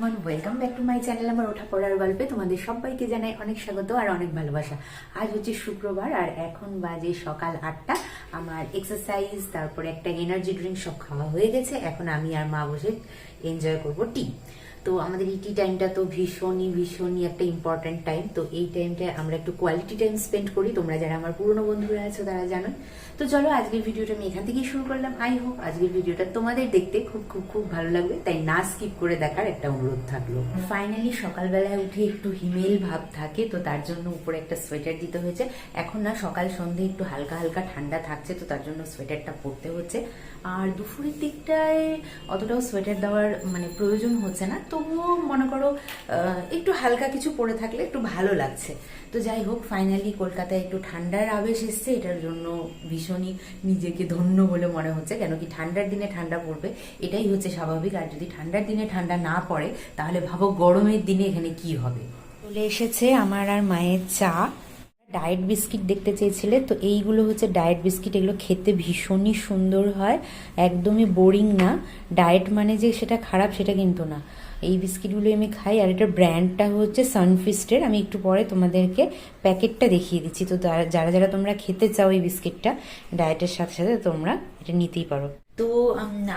Everyone welcome back to my channel আমার ওঠা পড়ার গল্পে। তোমাদের সবাইকে জানাই অনেক স্বাগত আর অনেক ভালোবাসা। আজ হচ্ছে শুক্রবার আর এখন বাজে সকাল আটটা। আমার এক্সারসাইজ তারপরে একটা এনার্জি ড্রিঙ্ক সব খাওয়া হয়ে গেছে। এখন আমি আর মা বসে এনজয় করব টি তো আমাদের এই টি টাইমটা তো ভীষণই ভীষণই একটা ইম্পর্ট্যান্ট টাইম তো এই টাইমটায় আমরা একটু কোয়ালিটি টাইম স্পেন্ড করি। তোমরা যারা আমার পুরনো বন্ধুরা আছো, তারা জানো তো চলো, আজকের ভিডিওটা আমি এখান থেকেই শুরু করলাম। আই হোপ আজকের ভিডিওটা তোমাদের দেখতে খুব খুব খুব ভালো লাগবে। তাই না স্কিপ করে দেখার একটা অনুরোধ থাকল। ফাইনালি সকালবেলায় উঠে একটু হিমেল ভাব থাকে, তো তার জন্য উপরে একটা সোয়েটার দিতে হয়েছে। এখন না, সকাল সন্ধে একটু হালকা হালকা ঠান্ডা থাকছে, তো তার জন্য সোয়েটারটা পরতে হচ্ছে। আর দুপুরের দিকটায় অতটাও সোয়েটার দেওয়ার মানে প্রয়োজন হচ্ছে না। তবুও মনে করো একটু হালকা কিছু পরে থাকলে একটু ভালো লাগছে। তো যাই হোক ফাইনালি কলকাতায় একটু ঠান্ডার আবেশ এসছে, এটার জন্য ভীষণই নিজেকে ধন্য বলে মনে হচ্ছে, কেন কি ঠান্ডার দিনে ঠান্ডা পড়বে, এটাই হচ্ছে স্বাভাবিক। আর যদি ঠান্ডার দিনে ঠান্ডা না পড়ে, তাহলে ভাবো গরমের দিনে এখানে কি হবে। চলে এসেছে আমার আর মায়ের চা। ডায়েট বিস্কিট দেখতে চেয়েছিলে, তো এইগুলো হচ্ছে ডায়েট বিস্কিট, এগুলো খেতে ভীষণই সুন্দর হয়, একদমই বোরিং না। ডায়েট মানে যে সেটা খারাপ, সেটা কিন্তু না। এই বিস্কিটগুলোই আমি খাই, আর এটার ব্র্যান্ডটা হচ্ছে সানফিস্টের আমি একটু পরে তোমাদেরকে প্যাকেটটা দেখিয়ে দিচ্ছি। তো যারা যারা তোমরা খেতে চাও এই বিস্কিটটা ডায়েটের সাথে সাথে তোমরা এটা নিতেই পারো। তো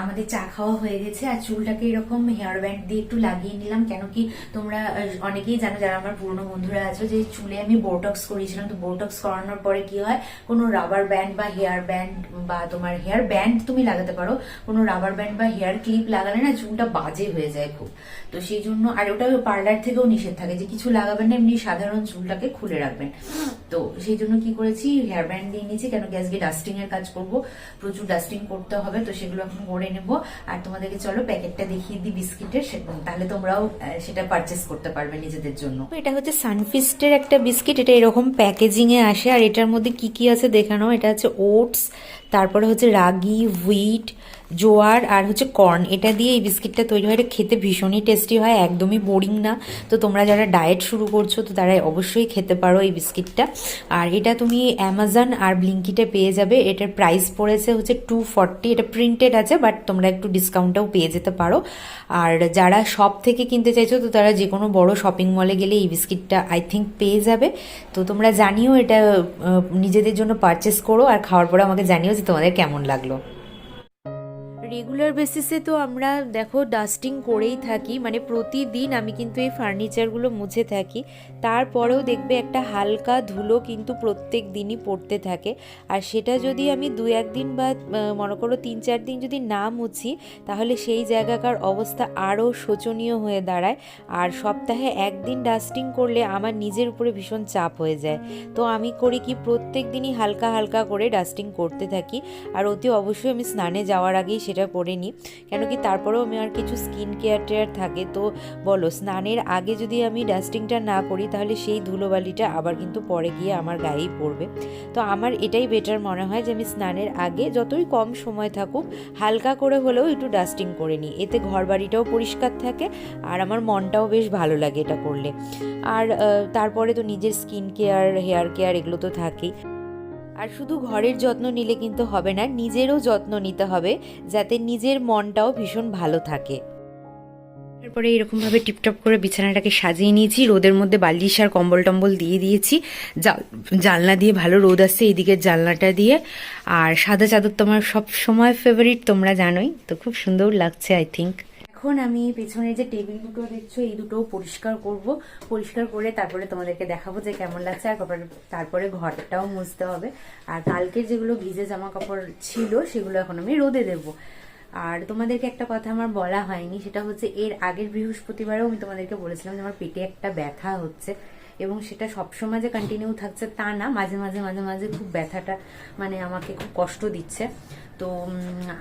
আমাদের চা খাওয়া হয়ে গেছে আর চুলটাকে এরকম হেয়ার ব্যান্ড দিয়ে একটু লাগিয়ে নিলাম। কেন কি তোমরা অনেকেই জানো যারা আমার পুরনো বন্ধুরা আছো যে চুলে আমি বোটক্স করিয়েছিলাম। তো বোটক্স করানোর পরে কি হয়, কোনো রাবার ব্যান্ড বা হেয়ার ব্যান্ড বা তোমার হেয়ার ব্যান্ড তুমি লাগাতে পারো। কোনো রাবার ব্যান্ড বা হেয়ার ক্লিপ লাগালে না চুলটা বাজে হয়ে যায় খুব। তো সেই জন্য, আর ওটা পার্লার থেকেও নিষেধ থাকে যে কিছু লাগাবেন না, এমনি সাধারণ চুলটাকে খুলে রাখবেন। তো সেই জন্য কি করেছি হেয়ার ব্যান্ড দিয়ে নিয়েছি। কেন কি আজকে ডাস্টিং এর কাজ করব, প্রচুর ডাস্টিং করতে হবে। তো সেগুলো এখন করে নেব। আর তোমাদেরকে চলো প্যাকেটটা দেখিয়ে দিই বিস্কিটের তাহলে তোমরাও সেটা পারচেস করতে পারবে নিজেদের জন্য। এটা হচ্ছে সানফিস্টের একটা বিস্কিট। এটা এরকম প্যাকেজিং এ আসে। আর এটার মধ্যে কি কি আছে দেখানো? এটা হচ্ছে ওটস তারপরে হচ্ছে রাগি হুইট জোয়ার আর হচ্ছে কর্ন, এটা দিয়ে এই বিস্কিটটা তৈরি হয়। এটা খেতে ভীষণই টেস্টি হয়, একদমই বোরিং না। তো তোমরা যারা ডায়েট শুরু করছ, তো তারা অবশ্যই খেতে পারো এই বিস্কিটটা। আর এটা তুমি অ্যামাজন আর ব্লিঙ্কিটে পেয়ে যাবে। এটার প্রাইস পড়েছে হচ্ছে টু এটা প্রিন্টেড আছে বাট তোমরা একটু ডিসকাউন্টটাও পেয়ে যেতে পারো। আর যারা শপ থেকে কিনতে চাইছো, তো তারা যে কোনো বড় শপিং মলে গেলে এই বিস্কিটটা আই থিঙ্ক পেয়ে যাবে। তো তোমরা জানিও এটা নিজেদের জন্য পারচেস করো, আর খাওয়ার পরে আমাকে জানিও যে তোমাদের কেমন লাগল। রেগুলার বেসিসে তো আমরা দেখো ডাস্টিং করেই থাকি মানে প্রতিদিন আমি কিন্তু এই ফার্নিচারগুলো মুছে থাকি। তারপরেও দেখবে একটা হালকা ধুলো কিন্তু প্রত্যেক দিনই পড়তে থাকে। আর সেটা যদি আমি দু একদিন বা মনে করো তিন চার দিন যদি না মুছি, তাহলে সেই জায়গাকার অবস্থা আরও শোচনীয় হয়ে দাঁড়ায়। আর সপ্তাহে একদিন ডাস্টিং করলে আমার নিজের উপরে ভীষণ চাপ হয়ে যায়। তো আমি করি কি প্রত্যেক দিনই হালকা হালকা করে ডাস্টিং করতে থাকি। আর অতি অবশ্যই আমি স্নানে যাওয়ার আগেই সেটা করে নিই কেন কি তারপরেও আমি আর কিছু স্কিন কেয়ার টেয়ার থাকে। তো বলো, স্নানের আগে যদি আমি ডাস্টিংটা না করি, তাহলে সেই ধুলোবালিটা আবার কিন্তু পরে গিয়ে আমার গায়েই পড়বে। তো আমার এটাই বেটার মনে হয় যে আমি স্নানের আগে যতই কম সময় থাকুক, হালকা করে হলেও একটু ডাস্টিং করে নিই এতে ঘর বাড়িটাও পরিষ্কার থাকে আর আমার মনটাও বেশ ভালো লাগে এটা করলে। আর তারপরে তো নিজের স্কিন কেয়ার হেয়ার কেয়ার এগুলো তো থাকেই। আর শুধু ঘরের যত্ন নিলে কিন্তু হবে না, নিজেরও যত্ন নিতে হবে যাতে নিজের মনটাও ভীষণ ভালো থাকে। তারপরে এরকমভাবে টিপটপ করে বিছানাটাকে সাজিয়ে নিয়েছি, রোদের মধ্যে বালিশ আর কম্বল টম্বল দিয়ে দিয়েছি। জাল- জানলা দিয়ে ভালো রোদ আসছে এইদিকের জানলাটা দিয়ে। আর সাদা চাদর তোমার সব সময় ফেভারিট তোমরা জানোই, তো খুব সুন্দর লাগছে আই থিঙ্ক এখন আমি পেছনে যে টেবিল দুটো দেখছ, এই দুটো পরিষ্কার করব। পরিষ্কার করে তারপরে তোমাদেরকে দেখাবো যে কেমন লাগছে আর তারপরে তারপরে ঘরটাও মুছতে হবে। আর কালকে যেগুলো ভিজে জামা কাপড় ছিল, সেগুলো এখন আমি রোদে দেবো। আর তোমাদেরকে একটা কথা আমার বলা হয়নি, সেটা হচ্ছে এর আগের বৃহস্পতিবারেও আমি তোমাদেরকে বলেছিলাম যে আমার পেটে একটা ব্যথা হচ্ছে। এবং সেটা সবসময় যে কন্টিনিউ থাকছে তা না, মাঝে মাঝে মাঝে মাঝে খুব ব্যথাটা মানে আমাকে খুব কষ্ট দিচ্ছে। তো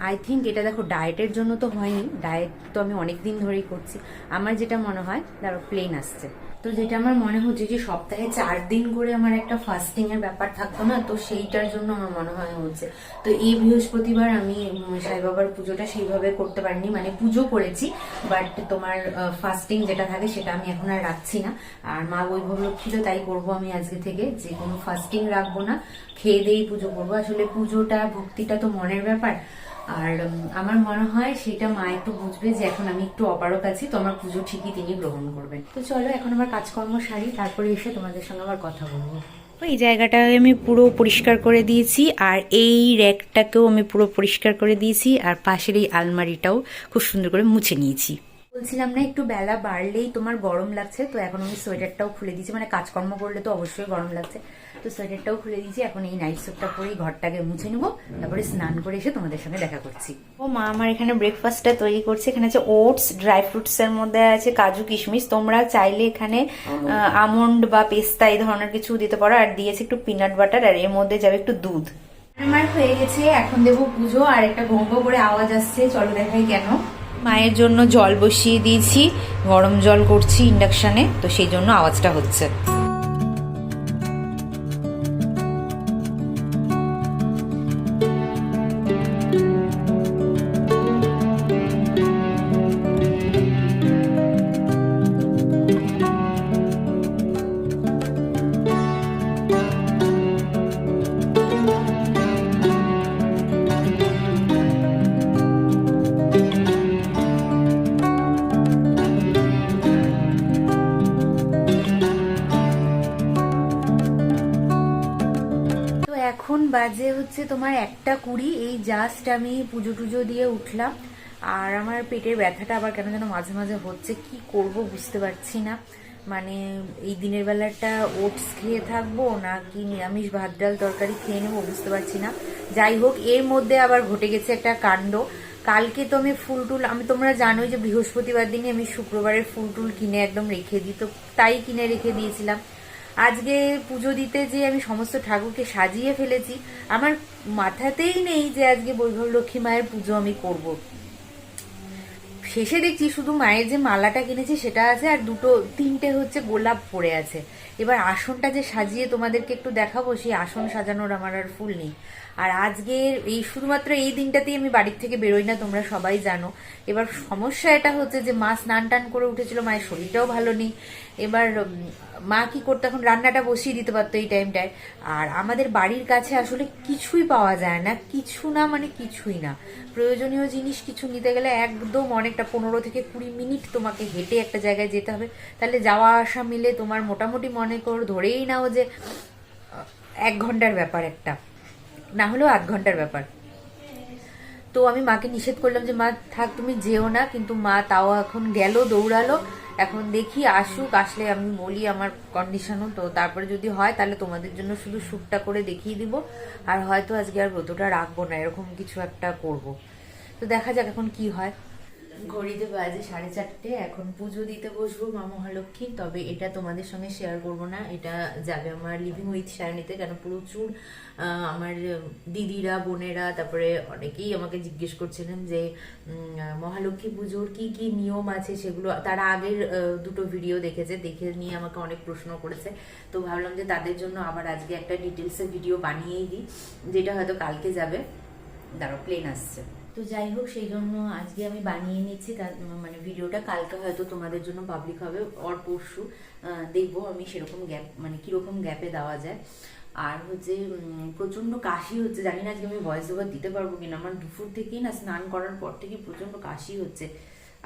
আই থিঙ্ক এটা দেখো ডায়েটের জন্য তো হয়নি। ডায়েট তো আমি অনেক দিন ধরেই করছি। আমার যেটা মনে হয় ধরো প্লেন আসছে। তো যেটা আমার মনে হচ্ছে যে, সপ্তাহে চার দিন করে আমার একটা ফাস্টিং এর ব্যাপার থাকতো না, তো সেইটার জন্য আমার মনে হয় হচ্ছে। তো এই বৃহস্পতিবার আমি সাই বাবার পুজোটা সেইভাবে করতে পারিনি। মানে পুজো করেছি বাট তোমার ফাস্টিং যেটা থাকে, সেটা আমি এখন আর রাখছি না। আর মা বৈভব লক্ষ্মীও তাই করব আমি আজকে থেকে। যে কোনো ফাস্টিং রাখব না। খেয়ে দিয়েই পুজো করব। আসলে পুজোটা, ভক্তিটা তো মনের ব্যাপার। আর আমার মনে হয় সেটা মা একটু বুঝবে যে এখন আমি একটু অপারক আছি, তো আমার পুজো ঠিকই তিনি গ্রহণ করবেন। তো চলো, এখন আমার কাজকর্ম সারি, তারপরে এসে তোমাদের সঙ্গে আবার কথা বলব। এই জায়গাটা আমি পুরো পরিষ্কার করে দিয়েছি, আর এই র্যাকটাকেও আমি পুরো পরিষ্কার করে দিয়েছি, আর পাশের এই আলমারিটাও খুব সুন্দর করে মুছে নিয়েছি। বলছিলাম না একটু বেলা বাড়লেই তোমার গরম লাগছে তো এখন আমি সোয়েটারটাও খুলে দিয়েছি। মানে কাজকর্ম করলে তো অবশ্যই গরম লাগছে। তো সোয়েটারটাও খুলে দিয়েছি এখন এই নাইট স্যুটটা পরেই ঘরটাকে মুছে নেব। তারপরে স্নান করে এসে তোমাদের সঙ্গে দেখা করছি। ও মা আমার এখানে ব্রেকফাস্টটা তৈরি করছে। এখানে আছে ওটস ড্রাই ফ্রুটস এর মধ্যে আছে কাজু কিশমিশ। তোমরা চাইলে এখানে আমন্ড। বা পেস্তা এই ধরনের কিছু দিতে পারো। আর দিয়েছে একটু পিনাট বাটার আর এর মধ্যে যাবে একটু দুধ। আমার হয়ে গেছে এখন দেবো পুজো আর একটা গঙ্গ করে আওয়াজ আসছে। চলো দেখাই কেন। মায়ের জন্য জল বসিয়ে দিয়েছি গরম জল করছি ইন্ডাকশানে তো সেই জন্য আওয়াজটা হচ্ছে। এখন বাজে হচ্ছে তোমার একটা কুড়ি, এই জাস্ট আমি পুজো টুজো দিয়ে উঠলাম। আর আমার পেটের ব্যথাটা আবার কেন যেন মাঝে মাঝে হচ্ছে, কি করব বুঝতে পারছি না। মানে এই দিনের বেলাটা ওটস খেয়ে থাকব না কি নিরামিষ ভাত ডাল তরকারি খেয়ে নেব বুঝতে পারছি না। যাই হোক, এর মধ্যে আবার ঘটে গেছে একটা কাণ্ড। কালকে তো আমি ফুল টুল, আমি তোমরা জানোই যে বৃহস্পতিবার দিনে আমি শুক্রবারের ফুল টুল কিনে একদম রেখে দিই, তো তাই কিনে রেখে দিয়েছিলাম। আজকে পুজো দিতে যে আমি সমস্ত ঠাকুরকে সাজিয়ে ফেলেছি, আমার মাথাতেই নেই যে আজকে বৈভব লক্ষ্মী মায়ের পুজো আমি করব। শেষে দেখছি শুধু মায়ের যে মালাটা কিনেছি সেটা আছে আর দুটো, তিনটে হচ্ছে গোলাপ পড়ে আছে এবার আসনটা যে সাজিয়ে তোমাদেরকে একটু দেখাবো, সেই আসন সাজানোর আমার আর ফুল নেই। আর আজকে এই শুধুমাত্র এই দিনটাতেই আমি বাড়ির থেকে বেরোই না, তোমরা সবাই জানো। এবার সমস্যা এটা হচ্ছে যে মা স্নান টান করে উঠেছিল, মায়ের শরীরটাও ভালো নেই। এবার মা কি করতো, এখন রান্নাটা বসিয়ে দিতে পারতো এই টাইমটায়। আর আমাদের বাড়ির কাছে আসলে কিছুই পাওয়া যায় না, কিছু না মানে কিছুই না। প্রয়োজনীয় জিনিস কিছু নিতে গেলে একদম অনেকটা পনেরো থেকে কুড়ি মিনিট তোমাকে হেঁটে একটা জায়গায় যেতে হবে। তাহলে যাওয়া আসা মিলে তোমার মোটামুটি মনে করো, ধরেই নাও যে, এক ঘণ্টার ব্যাপার একটা। না হলেও আধ ঘণ্টার ব্যাপার। তো আমি মাকে নিষেধ করলাম যে, মা, থাক, তুমি যেও না, কিন্তু মা তাও এখন গেল, দৌড়ালো। এখন দেখি, আসুক, আসলে আমি বলি আমার কন্ডিশনও তো তারপরে যদি হয়, তাহলে তোমাদের জন্য শুধু শ্যুটটা করে দেখিয়ে দিব। আর হয়তো আজকে আর ব্রতটা রাখব না, এরকম কিছু একটা করব। তো দেখা যাক এখন কি হয়। ঘড়িতে বাজে সাড়ে চারটে, এখন পুজো দিতে বসবো মা মহালক্ষ্মী, তবে এটা তোমাদের সঙ্গে শেয়ার করব না। এটা যাবে আমার লিভিং উইথ সায়নিতে, কেন প্রচুর আমার দিদিরা, বোনেরা, তারপরে অনেকেই আমাকে জিজ্ঞেস করছিলেন যে মহালক্ষ্মী পুজোর কি কি নিয়ম আছে সেগুলো, তারা আগের দুটো ভিডিও দেখেছে, দেখে নিয়ে আমাকে অনেক প্রশ্ন করেছে। তো ভাবলাম যে তাদের জন্য আবার আজকে একটা ডিটেলসের ভিডিও বানিয়েই দিই, যেটা হয়তো কালকে যাবে। দাঁড়ো প্লেন আসছে। তো যাই হোক সেই জন্য আজকে আমি বানিয়ে নিচ্ছি তার মানে ভিডিওটা। কালকে হয়তো তোমাদের জন্য পাবলিক হবে অর পরশু দেখব আমি সেরকম গ্যাপ মানে কীরকম গ্যাপে দেওয়া যায়। আর হচ্ছে উম, প্রচণ্ড কাশি হচ্ছে জানি না আজকে আমি ভয়েস ওভার দিতে পারব কিনা। আমার দুপুর থেকেই না স্নান করার পর থেকে প্রচণ্ড কাশি হচ্ছে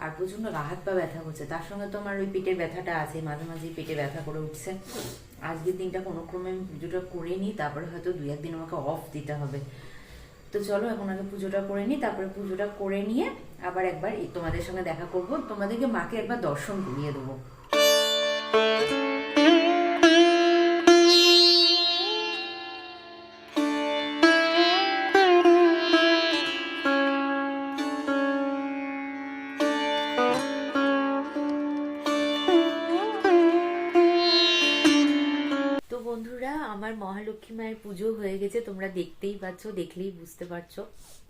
আর প্রচণ্ড গা হাত পা ব্যথা হচ্ছে তার সঙ্গে তো আমার ওই পেটের ব্যথাটা আছে মাঝে মাঝে পেটে ব্যথা করে উঠছে। আজকের দিনটা কোনো ক্রমে আমি পুজোটা করে নিই তারপরে হয়তো দু একদিন আমাকে অফ দিতে হবে। তো চলো, এখন আগে পুজোটা করে নিই, তারপরে পুজোটা করে নিয়ে আবার একবার তোমাদের সঙ্গে দেখা করব। তোমাদেরকে মাকে একবার দর্শন করিয়ে দেবো। আমার মহালক্ষ্মী মায়ের পুজো হয়ে গেছে, তোমরা দেখতেই পাচ্ছ, দেখলেই বুঝতে পারছ।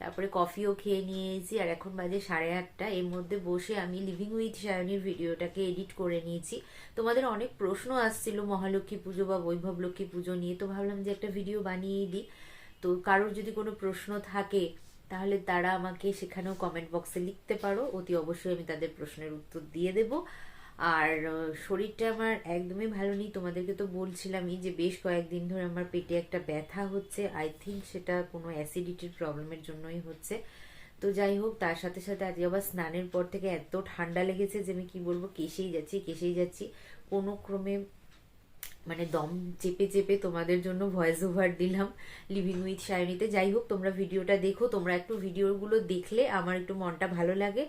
তারপরে কফিও খেয়ে নিয়েছি আর এখন বাজে সাড়ে আটটা। এর মধ্যে বসে আমি লিভিং উইথ সায়নীর ভিডিওটাকে এডিট করে নিয়েছি। তোমাদের অনেক প্রশ্ন আসছিল মহালক্ষ্মী পুজো বা বৈভব লক্ষ্মী পুজো নিয়ে, তো ভাবলাম যে একটা ভিডিও বানিয়েই দিই। তো কারোর যদি কোনো প্রশ্ন থাকে, তাহলে তারা আমাকে সেখানেও কমেন্ট বক্সে লিখতে পারো। অতি অবশ্যই আমি তাদের প্রশ্নের উত্তর দিয়ে দেব। আর শরীরটা আমার একদমই ভালো নেই। তোমাদেরকে তো বলছিলামই যে বেশ কয়েকদিন ধরে আমার পেটে একটা ব্যথা হচ্ছে। আই থিঙ্ক সেটা কোনো অ্যাসিডিটির প্রবলেমের জন্যই হচ্ছে। তো যাই হোক, তার সাথে সাথে আজকে আবার স্নানের পর থেকে এত ঠান্ডা লেগেছে যে আমি কি বলব কেসেই যাচ্ছি কেসেই যাচ্ছি। কোনো ক্রমে মানে দম চেপে চেপে তোমাদের জন্য ভয়েস ওভার দিলাম লিভিং উইথ সায়নিতে। যাই হোক, তোমরা ভিডিওটা দেখো, তোমরা একটু ভিডিওগুলো দেখলে আমার একটু মনটা ভালো লাগে।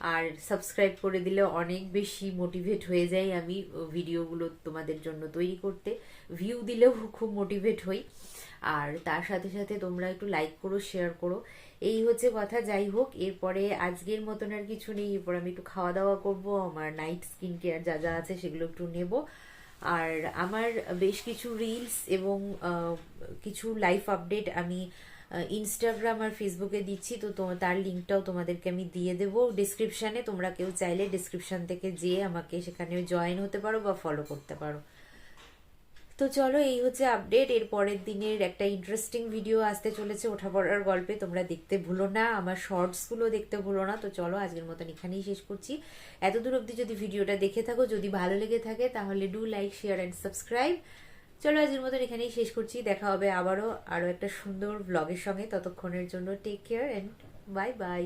আর সাবস্ক্রাইব করে দিলে অনেক বেশি মোটিভেট হয়ে যাই আমি ভিডিওগুলো তোমাদের জন্য তৈরি করতে। ভিউ দিলেও খুব মোটিভেট হই। আর তার সাথে সাথে তোমরা একটু লাইক করো শেয়ার করো। এই হচ্ছে কথা, যাই হোক, এরপরে আজকের মতন আর কিছু নেই। এরপর আমি একটু খাওয়া দাওয়া করব, আমার নাইট স্কিন কেয়ার যা যা আছে সেগুলো একটু নেব। আর আমার বেশ কিছু রিলস এবং কিছু লাইফ আপডেট আমি ইনস্টাগ্রাম আর ফেসবুকে দিচ্ছি, তো তার লিঙ্কটাও তোমাদেরকে আমি দিয়ে দেবো। ডিসক্রিপশানে তোমরা কেউ চাইলে ডিসক্রিপশান থেকে যেয়ে আমাকে সেখানে জয়েন হতে পারো বা ফলো করতে পারো। তো চলো, এই হচ্ছে আপডেট এর পরের দিনের একটা ইন্টারেস্টিং ভিডিও আসতে চলেছে ওঠা পড়ার গল্পে। তোমরা দেখতে ভুলো না, আমার শর্টসগুলো দেখতে ভুলো না। তো চলো, আজকের মতন এখানেই শেষ করছি। এত দূর অবধি যদি ভিডিওটা দেখে থাকো, যদি ভালো লেগে থাকে, তাহলে do like share and subscribe চলো আজকের মতন এখানেই শেষ করছি। দেখা হবে আবারও আরও একটা সুন্দর ব্লগের সঙ্গে। ততক্ষণের জন্য take care and bye bye